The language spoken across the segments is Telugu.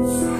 Bye.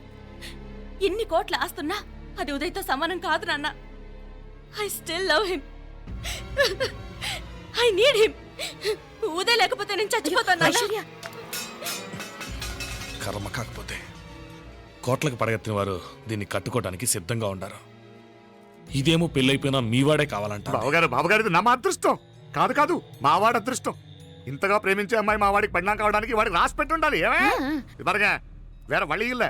ఎన్ని కోట్ల ఆస్తున్నా అది ఉదయ్తో సమానం కాదు నాన్న. I still love him I need him Uday లేకపోతే నేను చచ్చిపోతాను. ఐశ్వర్య. కర్మ కాకపోతే కోట్లకు పడగెత్తిన వారు దీన్ని కట్టుకోవడానికి సిద్ధంగా ఉండారు. ఇదేమో పెళ్ళైపోయినా మీవాడే కావాలంట బావగారు బావగారిది నా మా అదృష్టం. కాదు కాదు మావాడి అదృష్టం. ఇంతగా ప్రేమించే అమ్మాయి మా వాడికి పడినా కావడానికి వాడికి రాసి పెట్టి ఉండాలి ఏమే ఇదరగా వేరే వళ్ళీ ఇల్లే.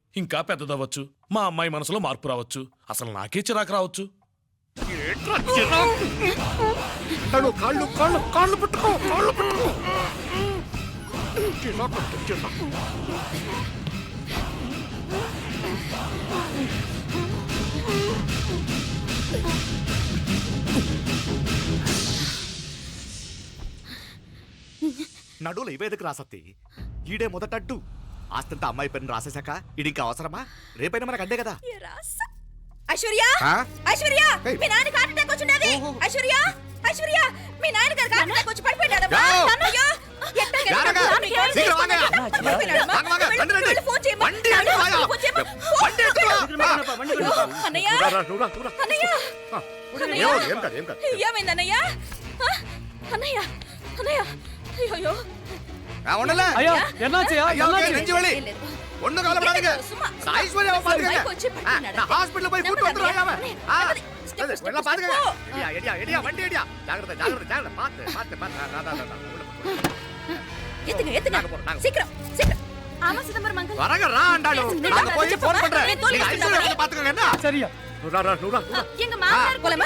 ఇంకా పెద్దదవ్వచ్చు. మా అమ్మాయి మనసులో మార్పు రావచ్చు. అసలు నాకే చిరాకు రావచ్చు. కాళ్ళు కాళ్ళు కాళ్ళు కాళ్ళు పట్టుకో కాళ్ళు పట్టుకో. చిరాకు, చిరాకు. నడువులు ఇవేదకు రాసత్తి ఈడే మొదటడ్డు ఆస్తంతా అమ్మాయి పేరుని రాసేశాక ఇది ఇంకా అవసరమా? రేపైనా మనకు అందే కదా. ఏ రాసా. ఐశ్వర్య? ఆ? ఐశ్వర్య ఏయ్. మీ నాన్న హార్ట్ అటాక్ వచ్చినది. ఓహో. ఐశ్వర్య ఐశ్వర్య మీ నాన్న హార్ట్ అటాక్ వచ్చి పడిపోయాడమ్మా యావ్. శీఘ్రం. వాంగ, వాంగ, రండి, రండి. ఫోన్ చేయమ్మా. అన్నయ్య. అన్నయ్య. అన్నయ్య. ఏమో, ఏం కాదు ఏం కాదు ఏమైంది అన్నయ్య? ఆ? అన్నయ్య. అన్నయ్య. అయ్యో ஹாஸ்பிடல்ல போய் கூட்டி வண்டி எடியா ஜாகிரதை ஜாகிரதை ஜாகிரதை பாத்து பாத்து பாத்து ஏத்துங்க ஏத்துங்க. சீக்கிரம் சீக்கிரம். ஆமா சிதம்பரம் மங்கல் வரங்க ரா ஆண்டாளு போய் போன் பண்றேன். என்ன? சரியா? நூறா நூறா எங்க மாமனார் கொலமா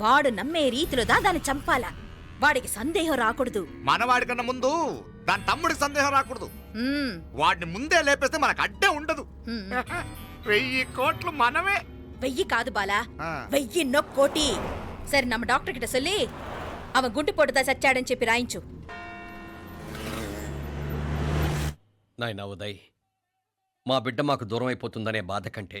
వాడు నమ్మే రీతిలో దా దాన్ని చంపాలా వాడికి సందేహం రాకూడదు మనవాడి కన్నా ముందు దాని తమ్ముడికి సందేహం రాకూడదు ఉమ్, వాడిని ముందే లేపేస్తే మనకు అడ్డే ఉండదు ఉమ్. వెయ్యి కోట్లు మనమే వెయ్యి కాదు బాలా ఆ. వెయ్యి కోటి సరే நம்ம డాక్టర్ கிட்ட சொல்லி அவன் గుండు పోటుదా చచ్చాడని చెప్పి రాయించు నాయనా ఉదయ్ మా బిడ్డ మాకు దూరం అయిపోతుందనే బాధ కంటే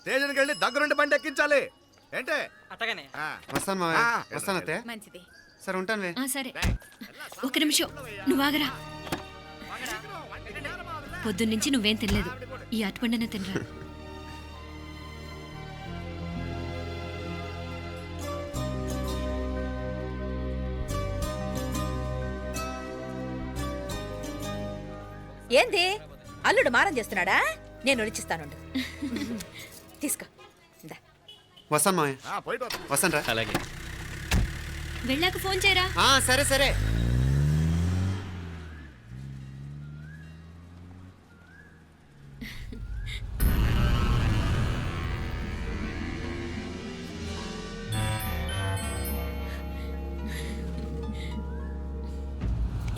స్టేషన్కి వెళ్ళి దగ్గరుండి బండి ఎక్కించాలి. ఏంటే? అట్టగానే ఆ. వస్తాను మావయ్య. వస్తాను అత్తయ్య. మంచిది. సరే ఉంటాను వే ఆ సరే. ఒక నిమిషం. నువ్వు ఆగరా. పొద్దున్నుంచి నువ్వేం తినలేదు. ఈ అటుపండన తినరా? ఏంది? అల్లుడు మారం చేస్తున్నాడా? నేను ఒలిచిస్తానుండు తీసుకో. ఇందా. వస్తాను మావయ్య. వస్తాను రా. అలాగే. వెళ్ళాక ఫోన్ చేయరా? ఆ, సరే సరే.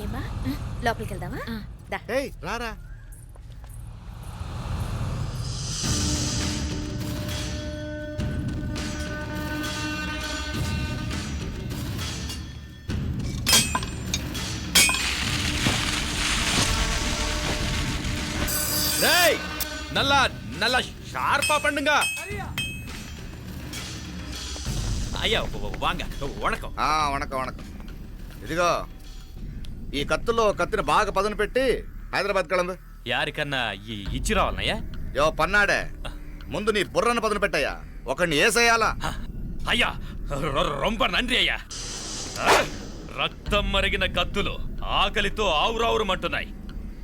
ఏమా? లోపలికి వెళ్దామా. దా. ఏయ్ రారా. నల్ల షార్పా పండుగ. అయ్యా. వాంగ వణకం. వణకం వణకం. ఇదిగో ఈ కత్తులో కత్తిని బాగా పదను పెట్టి హైదరాబాద్ కళంబు. యారికన్నా ఇచ్చి రావాలన్నయ్యా? యో పన్నాడే. ముందు నీ బుర్రను పదన పెట్టయ్యా. ఒకడిని ఏసేయాలా? అయ్యా రొంబ నండి అయ్యా. రక్తం మరిగిన కత్తులు ఆకలితో ఆవురావురమంటున్నాయి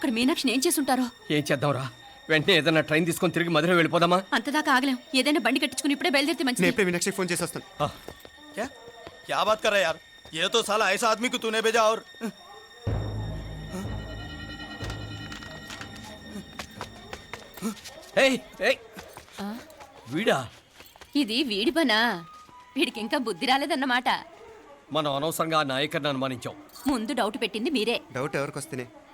అక్కడ మీనాక్షిని ఏం చేసుంటారో ఏం చేద్దాంరా వెంటనే ఏదైనా ట్రైన్ తీసుకొని తిరిగి మధుర వెళ్ళిపోదామా అంతదాకా ఆగలేం ఏదైనా బండి కట్టించుకుని ఇప్పుడే బయలుదేరితే నేను మంచిది ఇప్పుడే మీనాక్షికి ఫోన్ చేసి వస్తాను ఆ, क्या क्या बात कर रहा है यार ये तो साला ऐसा आदमी को तूने भेजा और ఏయ్, ఏయ్. వీడా ఇది వీడి పనా వీడికి ఇంకా బుద్ధి రాలేదన్నమాట మనం అనవసరంగా ఆ నాయకర్ని అనుమానించాం ముందు డౌట్ పెట్టింది మీరే డౌట్ ఎవరికి వస్తేనే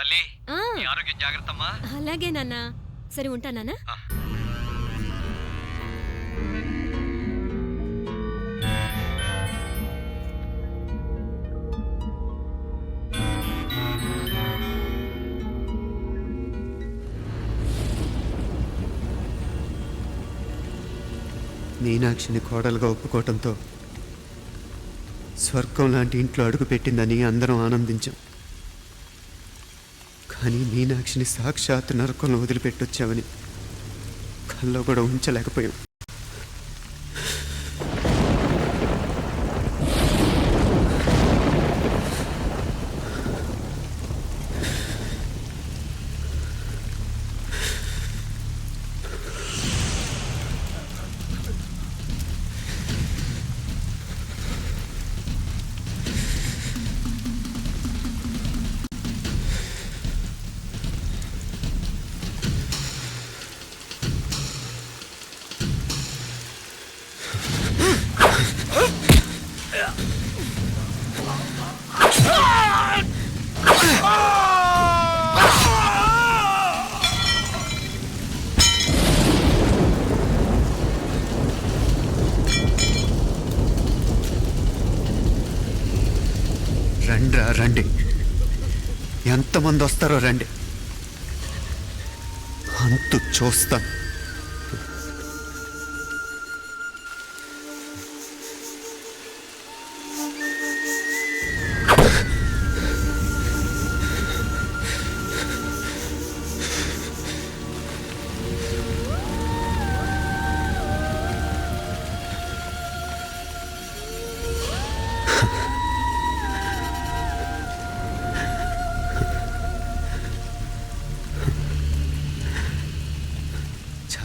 తల్లి నీ ఆరోగ్యం జాగ్రత్తమ్మా. అలాగే నాన్న. సరే ఉంటానా మీనాక్షిని కోడలుగా ఒప్పుకోవటంతో స్వర్గం లాంటి ఇంట్లో అడుగు పెట్టిందని అందరం ఆనందించాం. కానీ మీనాక్షిని సాక్షాత్ నరకంలో వదిలిపెట్టొచ్చావని కల్లో కూడా ఉంచలేకపోయాం రండి ఎంతమంది వస్తారో రండి. అంతు చూస్తాను.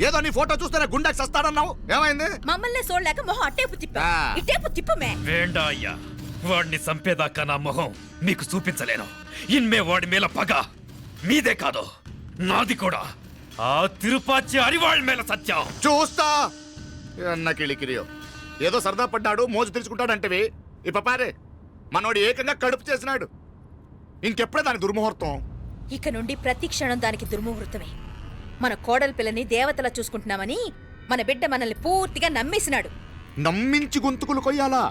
ఏదో నీ ఫోటో చూస్తేనే గుండెకి సస్తాడన్నావు? ఏమైంది? మమ్మల్ని చూడలేక మొహం అట్టేపు తిప్పా. ఆ. ఇటేపు తిప్పమే. వేండా అయ్యా వాడిని చంపేదాకా నా మొహం మీకు చూపించలేను. ఇన్మే వాడి మేల పగ. మీదే కాదు నాది కూడా. ఆ తిరుపాచి అరివాళ్ళ మేల సత్యం. చూస్తా. అన్న కిళికిరియో. ఏదో సరదా పడ్డాడు మోజు తెరుచుకుంటాడంటవి. ఈ పపారే మనోడు ఏకంగా కడుపు చేసినాడు. ఇంకెప్పుడే దాని దుర్ముహూర్తం? ఇక నుండి ప్రతి క్షణం దానికి దుర్ముహూర్తమే. మన కోడలి పిల్లని దేవతలా చూసుకుంటున్నామని మన బిడ్డ మనల్ని పూర్తిగా నమ్మేసినాడు. నమ్మించి గొంతుకులు కొయ్యాలా?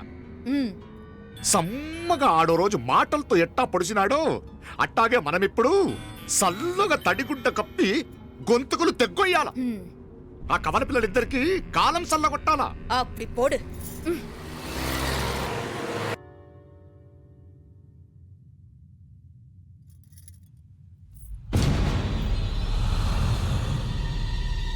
సమ్మగా ఆడో రోజు మాటలతో ఎట్టా పొడిచినాడో? అట్టాగే మనమిప్పుడు సల్లగా తడిగుడ్డ కప్పి గొంతుకులు తెగ్గొయ్యాల? ఆ కవల పిల్లలిద్దరికి కాలం సల్లగొట్టాలా? పోడు.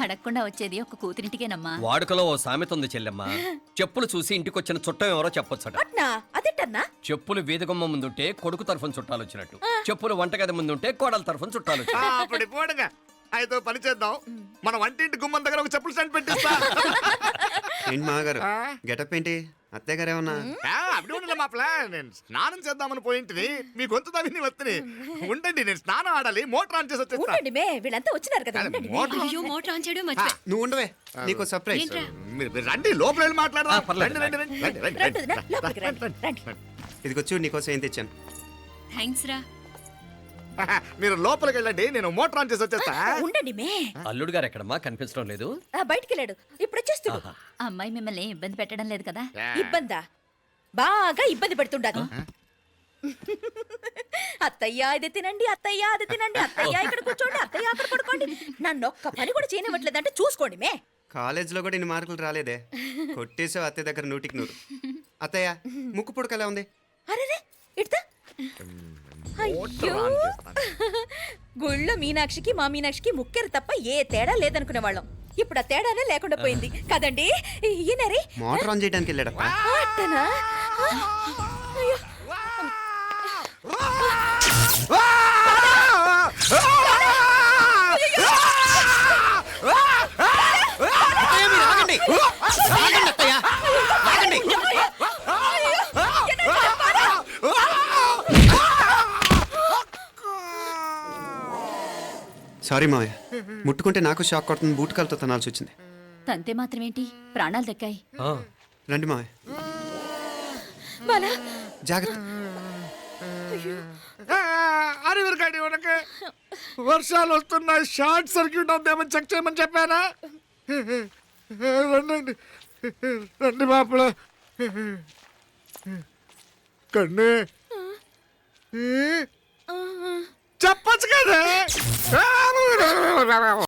అడగకుండా వచ్చేది ఒక కూతురింటికేనమ్మా. వాడుకలో ఓ సామెత ఉంది చెల్లెమ్మ. చెప్పులు చూసి ఇంటికొచ్చిన చుట్టం ఎవరో చెప్పొచ్చట. అట్నా? అదేటన్నా? చెప్పులు వీధగుమ్మ ముందుంటే కొడుకు తరఫున చుట్టాలు వచ్చినట్టు చెప్పులు వంటగది ముందుంటే కోడల తరఫున చుట్టాలు ఆ, వచ్చినట్టు అప్పుడు పోడుగా. అయితే ఓ పని చేద్దాం. మన వంటింటి గుమ్మం దగ్గర ఒక చెప్పులు స్టాండ్ పెట్టిస్తా. ఏంటి మామగారు? గెటప్ ఏంటి? అత్తయ్య గారు ఏమన్నా? అప్పుడు ఉండలే మా ప్లాన్. నేను స్నానం చేద్దామని పోయింటిని. మీ గొంతు తవ్వి వస్తుంది ఉండండి నేను స్నానం ఆడాలి. మోటార్ ఆన్ చేసి వచ్చేస్తా. ఉండండి మే. వీళ్ళంతా వచ్చినారు కదా అరే, ఉండండి. మే. మోటార్ అయ్యో మోటార్ ఆన్ చేయడం మర్చిపోయా. నువ్వు ఉండవే. నీకు సర్ప్రైజ్ ఏంట్రా? మీరు మీరు రండి లోపల వెళ్ళి మాట్లాడదాం. రండి, రండి, రండి, రండి, రండి, రండి వదినా, రండి, లోపలికి రండి రండి, రండి. ఇదిగో చూడు నీకోసం ఏం తెచ్చాను. థ్యాంక్స్ రా. మీరు లోపలికి వెళ్ళండి నేను మోటార్ ఆన్ చేసి వచ్చేస్తా. ఉండండి మే. అల్లుడు గారు ఎక్కడమ్మా? కనిపించడం లేదు. బయటికి వెళ్ళాడు ఇప్పుడు వచ్చేస్తాడు. అమ్మాయి మిమ్మల్ని ఏం ఇబ్బంది పెట్టడం లేదు కదా? ఇబ్బందా? బాగా ఇబ్బంది పెడుతుండదు అత్తయ్య ఇది తినండి అత్తయ్య అది తినండి. అత్తయ్య ఇక్కడ కూర్చోండి అత్తయ్య అక్కడ పడుకోండి. నన్ను ఒక్క పని కూడా చేయనివ్వట్లేదంటే చూసుకోండి మే. కాలేజీలో కూడా ఇన్ని మార్కులు రాలేదే. కొట్టేసావు అత్తయ్య దగ్గర నూటికి నూరు. అత్తయ్య ముక్కు పుడక ఎలా ఉంది? అరే ఇడతా. అయ్యో. గుళ్ళో మీనాక్షికి మా మీనాక్షికి ముక్కెరు తప్ప ఏ తేడా లేదనుకునే వాళ్ళం. ఇప్పుడు ఆ తేడానే లేకుండా పోయింది. కదండి? ఈయనరి? మోటార్ ఆన్ చేయడానికి వెళ్ళాడప్ప అట్టనా? అయ్యో! ఆగండి ఆగండి అత్తయ్య ఆగండి సారీ మావయ్య. ముట్టుకుంటే నాకు షాక్ కొడుతుంది బూట్ కాలుతో తనాల్సి వచ్చింది. తంతే మాత్రమేంటి? ప్రాణాలు దక్కాయి. రండి మావయ్య. బాలా. జాగ్రత్త. అరవిరకండి ఉనకే వర్షాలు వస్తున్నాయి షార్ట్ సర్క్యూట్ అవుతామని చెక్ చేయమని చెప్పానా? రండి రండి. మాపల. కన్ను. チっッパチカで